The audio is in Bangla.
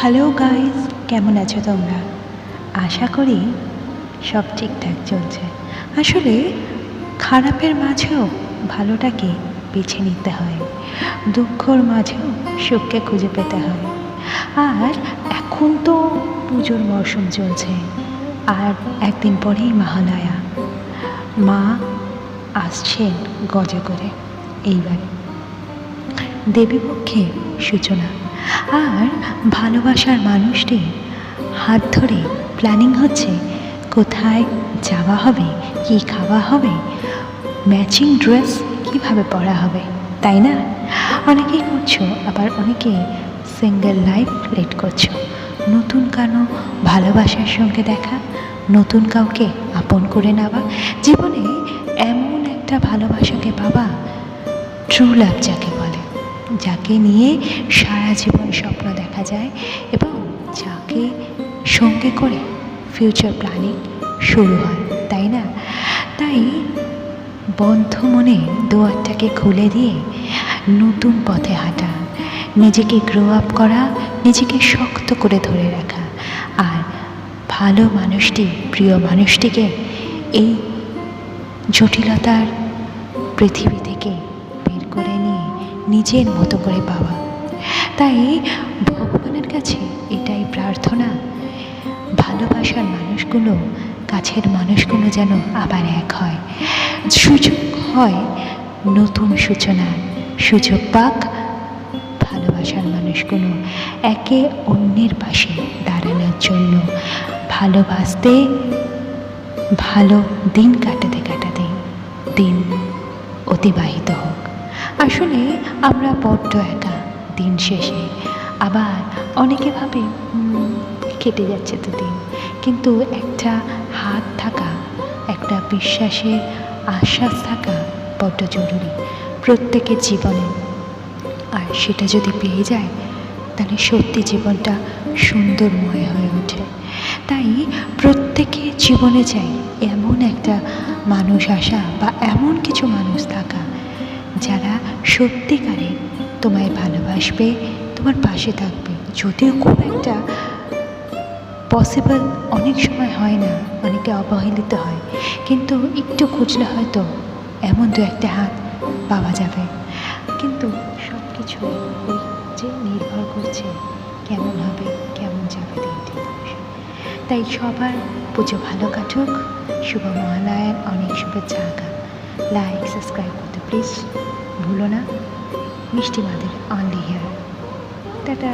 হ্যালো গাইস, কেমন আছো তোমরা? আশা করি সব ঠিকঠাক চলছে। আসলে খারাপের মাঝেও ভালোটাকে বেছে নিতে হয়। দুঃখর মাঝেও সুখকে খুঁজে পেতে হয়। আর এখন তো পুজোর মরশুম চলছে, আর একদিন পরেই মহালয়া। মা আসছেন গজে করে, এইবারে। দেবীপক্ষের সূচনা। আর ভালোবাসার মানুষটি হাত ধরে প্ল্যানিং হচ্ছে কোথায় যাওয়া হবে, কী খাওয়া হবে, ম্যাচিং ড্রেস কীভাবে পরা হবে, তাই না? অনেকেই করছ, আবার অনেকে সিঙ্গেল লাইফ লিড করছ। নতুন কানো ভালোবাসার সঙ্গে দেখা, নতুন কাউকে আপন করে নেওয়া, জীবনে এমন একটা ভালোবাসাকে পাবা ট্রু লাভ যাকে বলে। যাকে নিয়ে সারা জীবন স্বপ্ন দেখা যায় এবং যাকে সঙ্গে করে ফিউচার প্ল্যানিং শুরু হয়, তাই না? তাই বন্ধ মনে দুয়ারটাকে খুলে দিয়ে নতুন পথে হাঁটা, নিজেকে গ্রো আপ করা, নিজেকে শক্ত করে ধরে রাখা আর ভালো মানুষটি, প্রিয় মানুষটিকে এই জটিলতার পৃথিবী থেকে বের করে নিয়ে নিজের মতো করে পাওয়া। তাই ভগবানের কাছে এটাই প্রার্থনা। ভালোবাসার মানুষগুলো, কাছের মানুষগুলো যেন আবার এক হয়। সুযোগ হয় নতুন সূচনা। সুযোগ পাক ভালোবাসার মানুষগুলো একে অন্যের পাশে দাঁড়ানোর জন্য। ভালোবাসতে ভালো দিন কাটাতে কাটাতে দিন অতিবাহিত আসলে আমরা বড্ড একা দিন শেষে। আবার অনেকে ভাবে কেটে যাচ্ছে তো দিন। কিন্তু একটা হাত থাকা, একটা বিশ্বাসের আশ্বাস থাকা বড্ড জরুরি প্রত্যেকের জীবনে। আর সেটা যদি পেয়ে যায়, তাহলে সত্যি জীবনটা সুন্দরময় হয়ে ওঠে। তাই প্রত্যেকের জীবনে চাই এমন একটা মানুষ আসা বা এমন কিছু মানুষ থাকা যারা সত্যিকারে তোমায় ভালোবাসবে, তোমার পাশে থাকবে। যদিও খুব একটা পসিবল অনেক সময় হয় না, অনেকে অবহেলিত হয়। কিন্তু একটু খুঁজলে হয়তো এমন দু একটা হাত পাওয়া যাবে। কিন্তু সব কিছু ওই যে নির্ভর করছে, কেমন হবে, কেমন যাবে দিনটি। তাই সবার পুজো ভালো কাটুক, শুভ মহালয়ার অনেক শুভেচ্ছা আঁকা লাইক সাবস্ক্রাইব করতে প্লিজ ভুলো না। মিষ্টি মাদের অনলি হেয়ার। টাটা।